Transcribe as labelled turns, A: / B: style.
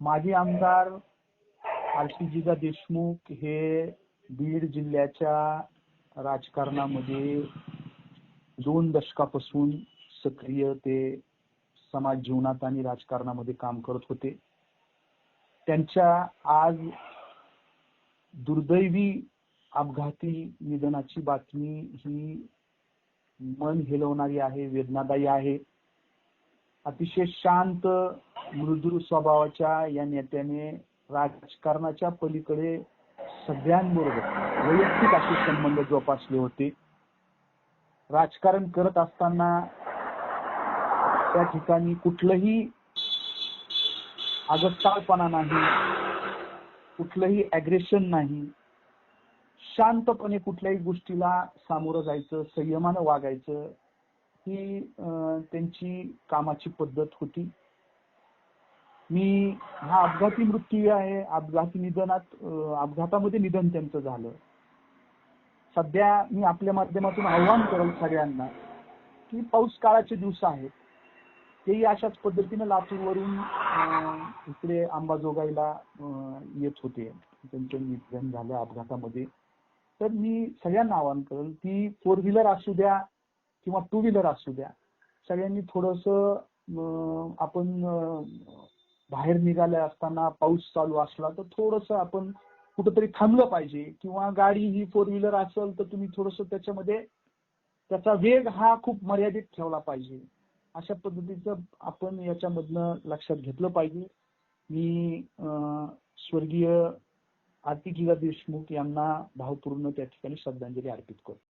A: माजी आमदार आरशीजीदा देशमुख हे बीड जिल्ह्याच्या राजकारणामध्ये दोन दशकापासून सक्रिय ते समाज जीवनात आणि राजकारणामध्ये काम करत होते. त्यांच्या आज दुर्दैवी अपघाती निधनाची बातमी ही मन हेलवणारी आहे वेदनादायी आहे. अतिशय शांत मृदू स्वभावाच्या या नेत्याने राजकारणाच्या पलीकडे सगळ्यांबरोबर वैयक्तिक असे संबंध जोपासले होते. राजकारण करत असताना त्या ठिकाणी कुठलंही आगस्ताळपणा नाही कुठलंही अग्रेशन नाही. शांतपणे कुठल्याही गोष्टीला सामोरं जायचं संयमानं वागायचं ही त्यांची कामाची पद्धत होती. मी हा अपघाती मृत्यू आहे. अपघाती निधनात अपघातामध्ये निधन त्यांचं झालं. सध्या मी आपल्या माध्यमातून आव्हान करेल सगळ्यांना की पाऊस काळाचे दिवस आहेत. तेही अशाच पद्धतीने लातूरवरून इकडे अंबाजोगाईला येत होते. त्यांचं निधन झालं अपघातामध्ये. तर मी सगळ्यांना आवाहन करेल की फोर व्हीलर असू द्या किंवा टू व्हीलर असू द्या सगळ्यांनी थोडस आपण बाहेर निघाले असताना पाऊस चालू असला तर थोडस आपण कुठंतरी थांबलं पाहिजे किंवा गाडी ही फोर व्हीलर असेल तर तुम्ही थोडस त्याच्यामध्ये त्याचा वेग हा खूप मर्यादित ठेवला पाहिजे. अशा पद्धतीचं आपण याच्यामधनं लक्षात घेतलं पाहिजे. मी अं, स्वर्गीय आरती किला देशमुख यांना भावपूर्ण त्या ठिकाणी श्रद्धांजली अर्पित करतो.